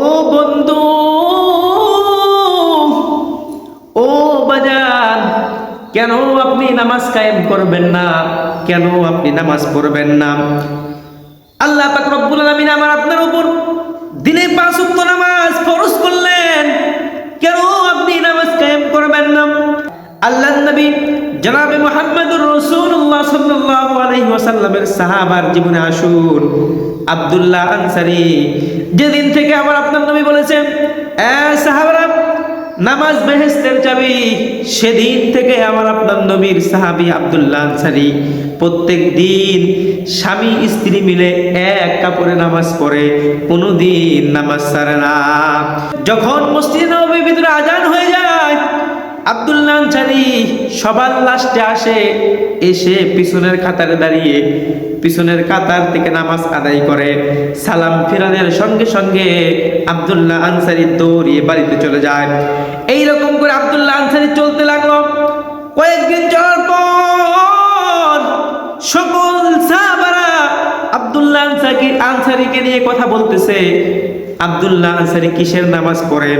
ও বন্ধু, ও বাজান, কেন আপনি নামাজ কায়েম করবেন না? কেন আপনি নামাজ পড়বেন না? আল্লাহ পাক আলামিন আমার আপনার উপর দিনে পাঁচ ওয়াক্ত নামাজ ফরজ করলেন। কেন আপনি নামাজ কায়েম করবেন না? আল্লাহ নবী জনাবে মুহাম্মদুর রাসূলুল্লাহ সাল্লাল্লাহু আলাইহি সাহাবার জীবনে আসুন। আব্দুল্লাহ আনসারী যেদিন থেকে আমার আপনার নবী বলেছেন নামাজ বেহেস্তের চাবি, সেদিন থেকে আমার আপনার নবীর সাহাবি আব্দুল্লাহ আনসারী প্রত্যেক দিন স্বামী স্ত্রী মিলে এক কাপড়ে নামাজ পড়ে কোনো দিন নামাজ ছাড়ে না। যখন মসজিদ নবীর ভিতরে আজান হয়ে যায়, আব্দুল্লাহ আনসারী সবার লাস্টে আসে, এসে পিছনের খাতারে দাঁড়িয়ে পিছনের কাতার থেকে নামাজ আদায় করে। সালাম ফিরানের সঙ্গে সঙ্গে আব্দুল্লাহ আনসারি দৌড়িয়ে বাড়িতে চলে যায়। এই রকম করে আব্দুল্লাহ আনসারি চলতে লাগল। কয়েকদিন চলার পর সকল সাহাবারা আব্দুল্লাহ আনসারি আনসারিকে নিয়ে কথা বলতেছে। আব্দুল্লাহ আনসারি কিসের নামাজ পড়ে?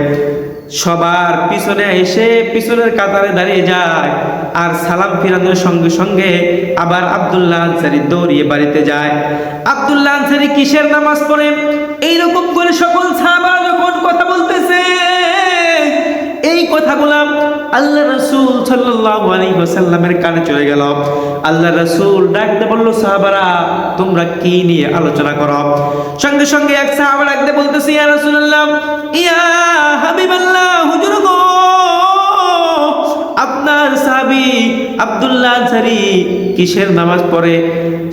সবার পিছনে এসে পিছনের কাতারে দাঁড়িয়ে যায় আর সালাম ফিরানোর সঙ্গে সঙ্গে আবার আবদুল্লাহ আনসারি দৌড়িয়ে বাড়িতে যায়। আবদুল্লাহ আনসারি কিসের নামাজ পড়ে? এইরকম করে সকল সাহাবা যখন কথা বলতেছে, এই কথাগুলা আল্লাহ রসুল ওয়াসাল্লামের কানে চলে গেল। আল্লাহ রসুল ডাকতে বলল, সাহাবারা, তোমরা কি নিয়ে আলোচনা করো? সঙ্গে সঙ্গে এক সাহাবা ডাকতে বলতেছে, ইয়া রাসূলুল্লাহ, ইয়া আপনার আব্দুল্লাহ কিসের নামাজ পড়ে?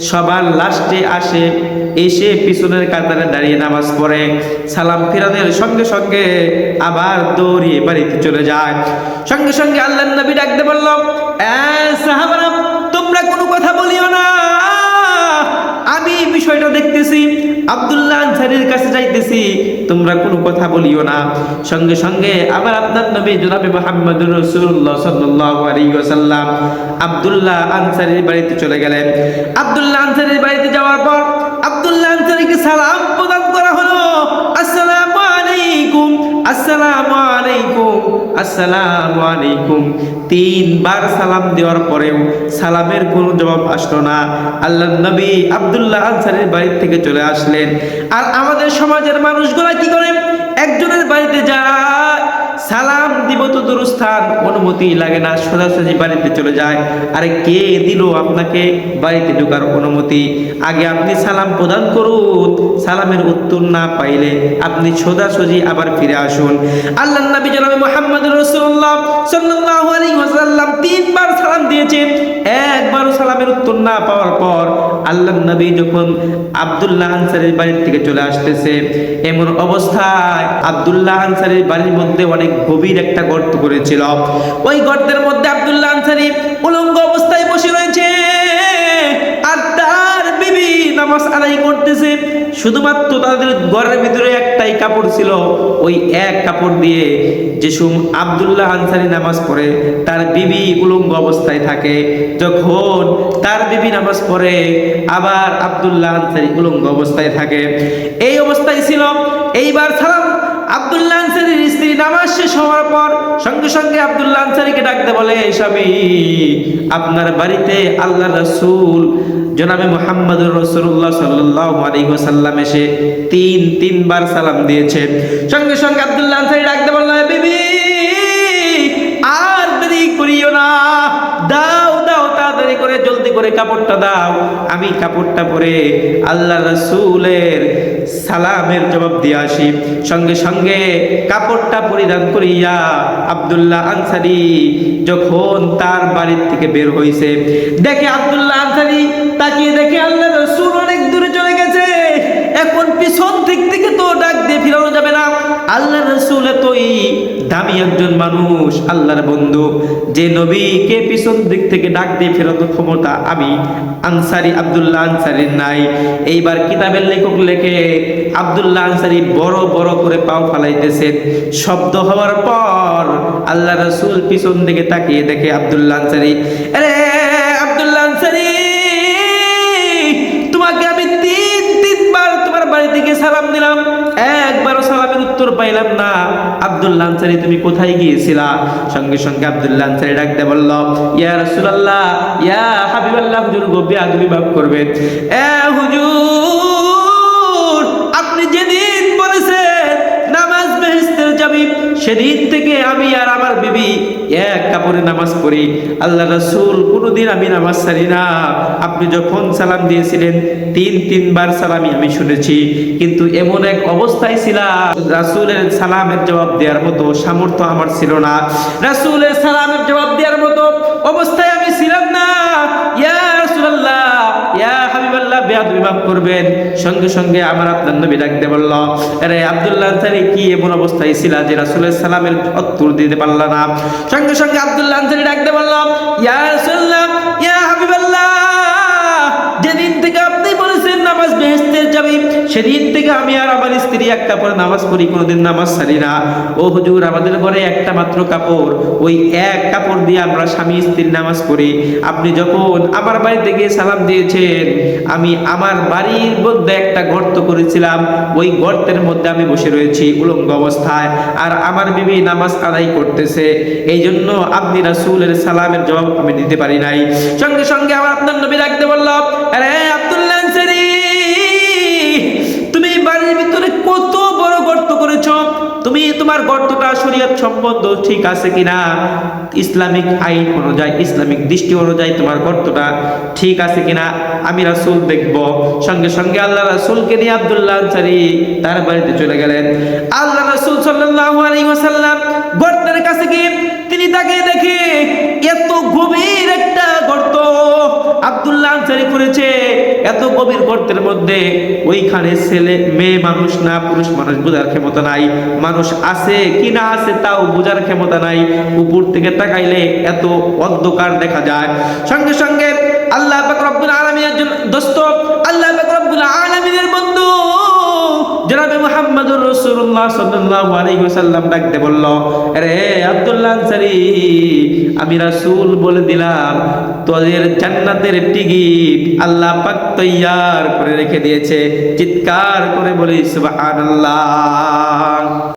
সবার লাস্টে আসে এসে পিছনের কাতারে দাঁড়িয়ে নামাজ পড়ে। সালাম ফিরানের সঙ্গে সঙ্গে আবার দৌড়িয়ে বাড়িতে চলে যায়। সঙ্গে সঙ্গে আল্লাহ নবী ডাকতে বলল "এ সাহাবারা, তোমরা কোনো কথা বলিও না। আমি বিষয়টা দেখতেছি, আব্দুল্লাহ আনসারির কাছে যাইতেছি, তোমরা কোনো কথা বলিও না। সঙ্গে সঙ্গে আবার আপনার নবী জনাবে মুহাম্মদুর রাসূলুল্লাহ সাল্লাল্লাহু আলাইহি ওয়াসাল্লাম আব্দুল্লাহ আনসারির বাড়িতে চলে গেলেন। আব্দুল্লাহ আনসারির বাড়িতে যাওয়ার পর আব্দুল্লাহ আনসারিকে সালাম প্রদান করা হলো। আসসালামু আলাইকুম আসসালামু আলাইকুম আসসালামু আলাইকুম। তিনবার সালাম দেওয়ার পরেও সালামের কোনো জবাব আসলো না। আল্লাহ নবী আব্দুল্লাহ আনসারের বাড়ি থেকে চলে আসলেন। আর আমাদের সমাজের মানুষগুলা কি করে? একজনের বাড়িতে যায় সালাম দিব তো দূরস্থান। অনুমতি লাগে না, সোজাসুজি বাড়িতে চলে যায়। আরে কে দিল আপনাকে? বাড়িতে ঢুকার অনুমতি। আগে আপনি সালাম প্রদান করুন। সালামের উত্তর না পাইলে আপনি সোজাসুজি আবার ফিরে আসুন। আল্লাহ নবী জনাবে মোহাম্মদ রসুল্লাহ ওয়াসাল্লাম তিনবার সালাম দিয়েছেন। একবারও সালামের উত্তর না পাওয়ার পর আল্লাহ নবী যখন আব্দুল্লাহ আনসারের বাড়ি থেকে চলে আসতেছে, এমন অবস্থায় আব্দুল্লাহ আনসারের বাড়ির মধ্যে অনেক গভীর একটা গর্ত করেছিল। ওই গর্তের মধ্যে আব্দুল্লাহ আনসারি উলঙ্গ অবস্থায় বসে রয়েছে। আর তার বিবি নামাজ আদায় করতেছে। শুধুমাত্র তাদের ঘরের ভিতরে একটাই কাপড় ছিল, ওই এক কাপড় দিয়ে যেসুম আবদুল্লাহ আনসারি নামাজ পড়ে, তার বিবি উলঙ্গ অবস্থায় থাকে। যখন তার বিবি নামাজ পড়ে, আবার আবদুল্লাহ আনসারি উলঙ্গ অবস্থায় থাকে। এই অবস্থায় ছিল, এইবার সালাম আবদুল্লাহ আনসারির স্ত্রী নামাজ শেষ হওয়ার পর সঙ্গে সঙ্গে আব্দুল্লাহ আনসারিকে ডাকতে বলে স্বামী, আপনার বাড়িতে আল্লাহ রসুল জনাবে মোহাম্মদুর রসুল্লাহ সাল্লাহ আলী সাল্লাম এসে তিন তিনবার সালাম দিয়েছেন সঙ্গে সঙ্গে আব্দুল্লাহ আনসারি ডাকতে বলল বিবি করে কাপড়টা দাও, আমি কাপড়টা পরে আল্লাহ রসুলের সালামের জবাব দিয়ে আসি। সঙ্গে সঙ্গে কাপড়টা পরিধান করিয়া আবদুল্লাহ আনসারি যখন তার বাড়ির থেকে বের হয়েছে দেখে আবদুল্লাহ আনসারি তাকিয়ে দেখে আল্লাহ রসুল অনেক দূরে চলে গেছে এখন পিছন দিক থেকে তো ডাক দিয়ে ফিরানো যাবে না আল্লাহ রসুল এতই দামি একজন মানুষ, আল্লাহর বন্ধু, যে নবীকে পিছন দিক থেকে ডাক দিয়ে ফেরানোর ক্ষমতা আমি, আনসারি আব্দুল্লাহ আনসারির নাই। এইবার কিতাবের লেখক লেখে, আব্দুল্লাহ আনসারি বড় বড় করে পাও ফালাইতেছেন। শব্দ হওয়ার পর আল্লাহ রসুল পিছন দিকে তাকিয়ে দেখে আব্দুল্লাহ আনসারি আরে আব্দুল্লাহ আনসারি, তোমাকে আমি তিন, তিনবার তোমার বাড়ি থেকে সালাম দিলাম। উত্তর পাইলাম না। আব্দুল্লাহ আনসারি তুমি কোথায় গিয়েছিলা? সঙ্গে সঙ্গে আব্দুল্লাহ আনসারি ডাকতে বলল, ইয়া রাসূলুল্লাহ, ইয়া হাবিবাল্লাহ, হুজুর গব্বে আদবি মাফ করবেন। এ হুজুর সেদিন থেকে আমি আর আমার বিবি এক কাপড়ে নামাজ পড়ি। আল্লাহ রাসূল কোনোদিন আমি নামাজ ছাড়ি না। আপনি যখন সালাম দিয়েছিলেন, তিন, তিনবার সালামি আমি শুনেছি। কিন্তু এমন এক অবস্থায় ছিলাম, রাসূলের সালামের জবাব দেওয়ার মতো সামর্থ্য আমার ছিল না। রাসূলের সালামের জবাব দেওয়ার মতো অবস্থায় আমি ছিলাম না। বেয়াদবি মাফ করবেন। সঙ্গে সঙ্গে আমার আপনার নবী ডাকতে বলল, আরে আব্দুল্লাহ, আনসারী কি এমন অবস্থায় ছিল যে রাসূলের সালামের উত্তর দিতে পারল না? সঙ্গে সঙ্গে আব্দুল্লাহ, আনসারী ডাকতে বলল, ইয়া রাসূলুল্লাহ সেদিন থেকে আমি আর আমার স্ত্রী এক কাপড়ে নামাজ পড়ি, কোনোদিন নামাজ ছাড়ি না। ও হুজুর, আমাদের ঘরে একটা মাত্র কাপড়। ওই এক কাপড় দিয়ে আমরা স্বামী স্ত্রী নামাজ পড়ি। আপনি যখন আমার বাড়িতে গিয়ে সালাম দিয়েছেন, আমি আমার বাড়ির মধ্যে একটা গর্ত করেছিলাম। ওই গর্তের মধ্যে আমি বসে রয়েছি উলঙ্গ অবস্থায়। আর আমার বিবি নামাজ আদায় করতেছে। এই জন্য আপনি রাসূলের সালামের জবাব আমি দিতে পারি নাই। সঙ্গে সঙ্গে আমার আপনার নবী রাখতে বললাম আরে তুমি তোমার গর্তটা শরীয়ত সম্বন্ধ ঠিক আছে কিনা? ইসলামিক আইন অনুযায়ী, ইসলামিক দৃষ্টি অনুযায়ী তোমার গর্তটা ঠিক আছে কিনা? আমি রাসূল দেখব। সঙ্গে সঙ্গে আল্লাহ রাসূলকে নিয়ে আব্দুল্লাহ আনসারী তার বাড়িতে চলে গেলেন। আল্লাহ রাসূল সাল্লাল্লাহু আলাইহি ওয়াসাল্লাম গর্তের কাছে গিয়ে তিনি তাকে দেখে, এত গভীর একটা গর্ত আব্দুল্লাহ আনসারি করেছে। এত গভীর গর্তের মধ্যে ওইখানে ছেলে, মেয়ে মানুষ না, পুরুষ মানুষ বোঝার ক্ষমতা নাই। মানুষ আছে কি না আছে তাও বোঝার ক্ষমতা নাই। উপর থেকে তাকাইলে এত অন্ধকার দেখা যায়। সঙ্গে সঙ্গে আল্লাহ আলমী জন্য দোস্ত, আল্লাহ আলমীদের আলামিনের জনাবে মোহাম্মদুর রাসূলুল্লাহ সাল্লাল্লাহু আলাইহি ওয়াসাল্লাম ডাকতে বলল, আরে, আব্দুল্লাহ আনসারী, আমি রাসূল বলে দিলাম, তোদের জান্নাতের টিকিট আল্লাহ পাক তৈয়ার করে রেখে দিয়েছে। চিৎকার করে বলি, সুবহানাল্লাহ।